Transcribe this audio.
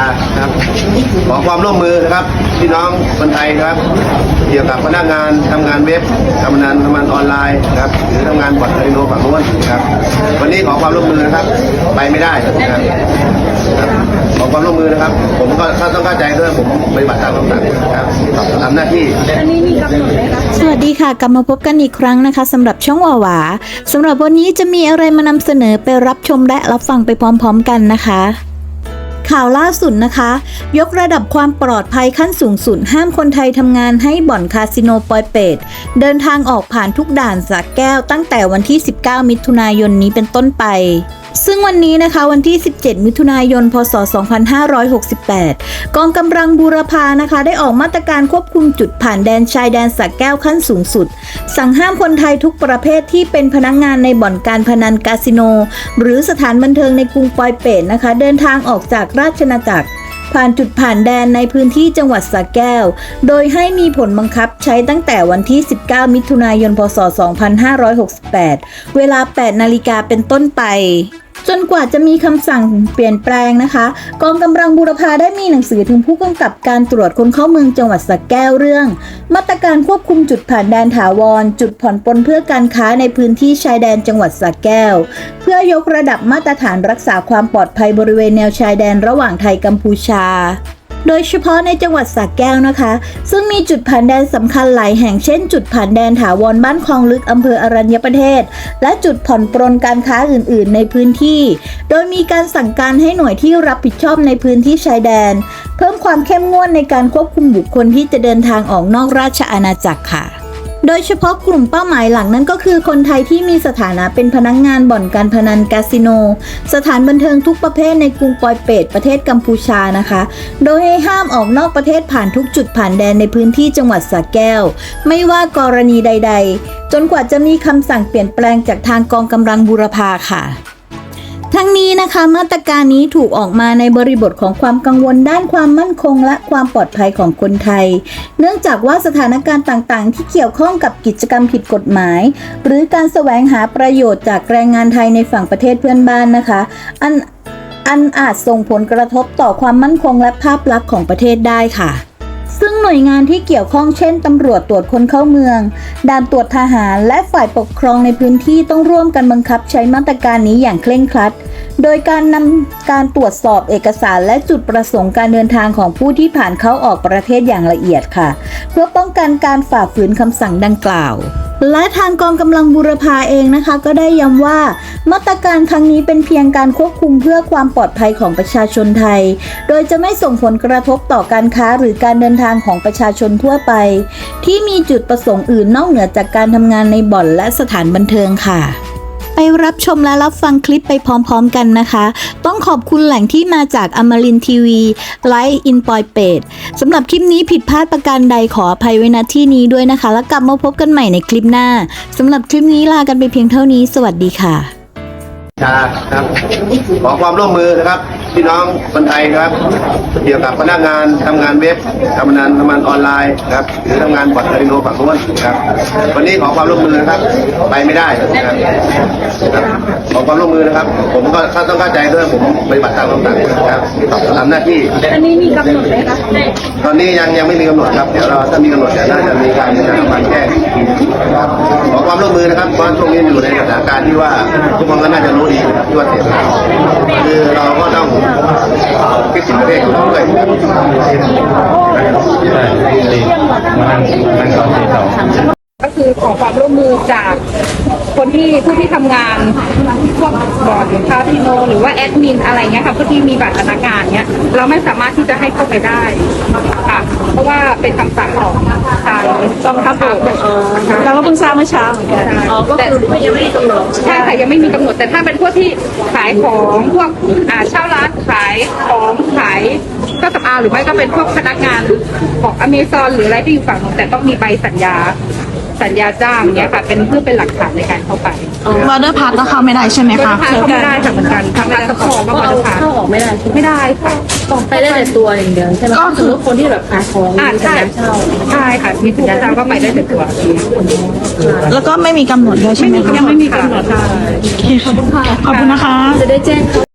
านะครับขอความร่วมมือนะครับพี่น้องคนไทยนะครับ เกี่ยวกับพนักงานทำงานเว็บทำงานทำงานออนไลน์นะครับหรือทำงานบอร์ดคาสิโนฝั่งโน้นนะครับ วันนี้ขอความร่วมมือนะครับ ไปไม่ได้นะครับครับขอความร่วมมือนะครับ ผมก็ถ้าต้องเข้าใจด้วยผมปฏิบัติตามคำสั่งนะครับทำหน้าที่สวัสดีค่ะกลับมาพบกันอีกครั้งนะคะสำหรับช่องวาหวาสำหรับวันนี้จะมีอะไรมานำเสนอไปรับชมและรับฟังไปพร้อม ๆ กันนะคะ ข่าวล่าสุดนะคะ ยกระดับความปลอดภัยขั้นสูงสุด ห้ามคนไทยทำงานให้บ่อนคาสิโนปอยเปตเดินทางออกผ่านทุกด่านสักแก้วตั้งแต่วันที่ 19 มิถุนายนนี้เป็นต้นไป ซึ่งวันนี้นะคะวันที่ 17 มิถุนายน พศ 2568 กองกำลังบูรพานะคะ ได้ออกมาตรการควบคุมจุดผ่านแดนชายแดนสักแก้วขั้นสูงสุด สั่งห้ามคนไทยทุกประเภทที่เป็นพนักงานในบ่อนการพนันคาสิโน หรือสถานบันเทิงในกรุงปอยเปตนะคะ เดินทางออกจากราชนาจักรผ่านจุดผ่านแดนในพื้นที่จังหวัดสระแก้ว โดยให้มีผลบังคับใช้ตั้งแต่วันที่ 19 มิถุนายน พศ 2568 เวลา 8 นาฬิกาเป็นต้นไป จนกว่าจะมีคำสั่งเปลี่ยนแปลงนะคะ กองกำลังบูรพาได้มีหนังสือถึงผู้กำกับการตรวจคนเข้าเมืองจังหวัดสระแก้วเรื่อง มาตรการควบคุมจุดผ่านแดนถาวร จุดผ่อนปลนเพื่อการค้าในพื้นที่ชายแดนจังหวัดสระแก้ว เพื่อยกระดับมาตรฐานรักษาความปลอดภัยบริเวณแนวชายแดนระหว่างไทยกัมพูชา โดยเฉพาะในจังหวัดสระแก้วนะคะ ซึ่งมีจุดผ่านแดนสำคัญหลายแห่งเช่น จุดผ่านแดนถาวรบ้านคลองลึกอำเภออรัญญประเทศ และจุดผ่อนปรนการค้าอื่น ๆ ในพื้นที่ โดยมีการสั่งการให้หน่วยที่รับผิดชอบในพื้นที่ชายแดน เพิ่มความเข้มงวดในการควบคุมบุคคลที่จะเดินทางออกนอกราชอาณาจักรค่ะ โดยเฉพาะกลุ่มเป้าหมายหลักนั้นก็คือคนไทยที่มีสถานะเป็นพนักงงานบ่อนการพนันคาสิโน สถานบันเทิงทุกประเภทในกรุงปอยเปตประเทศกัมพูชานะคะ โดยให้ห้ามออกนอกประเทศผ่านทุกจุดผ่านแดนในพื้นที่จังหวัดสระแก้ว ไม่ว่ากรณีใด ๆ จนกว่าจะมีคำสั่งเปลี่ยนแปลงจากทางกองกำลังบูรพาค่ะ ทั้งนี้นะคะมาตรการนี้ถูกออกมาในบริบทของความกังวลด้านความมั่นคงและความปลอดภัยของคนไทย เนื่องจากว่าสถานการณ์ต่างๆ ที่เกี่ยวข้องกับกิจกรรมผิดกฎหมาย หรือการแสวงหาประโยชน์จากแรงงานไทยในฝั่งประเทศเพื่อนบ้านนะคะ อันอันอาจส่งผลกระทบต่อความมั่นคงและภาพลักษณ์ของประเทศได้ค่ะ หน่วยงานที่เกี่ยวข้องเช่นตำรวจตรวจคนเข้าเมือง ด่านตรวจทหารและฝ่ายปกครองในพื้นที่ต้องร่วมกันบังคับใช้มาตรการนี้อย่างเคร่งครัด โดยการนำการตรวจสอบเอกสารและจุดประสงค์การเดินทางของผู้ที่ผ่านเข้าออกประเทศอย่างละเอียดค่ะ เพื่อป้องกันการฝ่าฝืนคำสั่งดังกล่าว และทางกองกำลังบูรพาเองนะคะ ก็ได้ย้ำว่า มาตรการครั้งนี้เป็นเพียงการควบคุมเพื่อความปลอดภัยของประชาชนไทย โดยจะไม่ส่งผลกระทบต่อการค้าหรือการเดินทางของประชาชนทั่วไป ที่มีจุดประสงค์อื่นนอกเหนือจากการทำงานในบ่อนและสถานบันเทิงค่ะ ไปรับชมและรับฟังคลิปไปพร้อมๆกันนะคะ ต้องขอบคุณแหล่งที่มาจากอมรินทีวีไลฟ์อินปอยเปดสำหรับคลิปนี้ผิดพลาดประการใดขออภัยไว้ณที่นี้ด้วยนะคะ แล้วกลับมาพบกันใหม่ในคลิปหน้าสำหรับคลิปนี้ลากันไปเพียงเท่านี้ สวัสดีค่ะ ครับขอความร่วมมือนะครับ พี่น้องคนไทยนะครับ เกี่ยวกับพนักงานทำงานเว็บทำงานทำงานออนไลน์นะครับหรือทำงานบอร์ดคาสิโนฝั่งโน้นนะครับ วันนี้ขอความร่วมมือนะครับ ไปไม่ได้นะครับครับขอความร่วมมือนะครับ ผมก็ถ้าต้องเข้าใจด้วยผมปฏิบัติตามคำสั่งนะครับทำหน้าที่อันนี้มีกำหนดไหมคะตอนนี้ยังยังไม่มีกำหนดครับเดี๋ยวเราถ้ามีกำหนดเดี๋ยวน่าจะมีการการแจ้งครับขอความร่วมมือนะครับเพราะช่วงนี้อยู่ในสถานการณ์ที่ว่าทุกคนก็น่าจะรู้ดีนะครับที่ว่าเสียหายคือเราก็ต้องคิดถึงประเทศอยู่ด้วยครับใช่ตีมานั่งนั่งสองตีสองก็คือ ขอความร่วมมือจากคนที่ผู้ที่ทำงานพวกบอร์ดหรือคาสิโนหรือว่าแอดมินอะไรเงี้ยค่ะผู้ที่มีบัตรพนักงานเนี้ยเราไม่สามารถที่จะให้เข้าไปได้ค่ะเพราะว่าเป็นคำสั่งของทางกองทัพบกเราก็เพิ่งทราบเมื่อเช้าเหมือนกันอ๋อก็คือยังไม่มีกำหนดใช่ค่ะยังไม่มีกำหนดแต่ถ้าเป็นพวกที่ขายของพวกอ่าเช่าร้านขายของขายก็สำอางหรือไม่ก็เป็นพวกพนักงานของอเมซอนหรืออะไรที่อยู่ฝั่งนู้นแต่ต้องมีใบสัญญา สัญญาจ้างเนี้ยค่ะ เป็นเพื่อเป็นหลักฐานในการเข้าไปวอเตอร์พาร์ทก็เข้าไม่ได้ใช่ไหมก็คะทางเข้าไม่ได้ค่ะเหมือนกันทางร้านสะพอก็มาทางเข้าออกไม่ได้ใช่ไหมไม่ได้ค่ะไปได้แต่ตัวอย่างเดียวใช่ไหมก็คือคนที่แบบขายของอ่ามีสัญใช่ญาเช่าใช่ค่ะมีสัญญาจ้างก็ไปได้แต่ตัว แล้วก็ไม่มีกำหนดด้วยใช่ไหมคะยังไม่มีกำหนดค่ะโอเคขอบคุณค่ะขอบคุณนะคะจะได้แจ้งเขา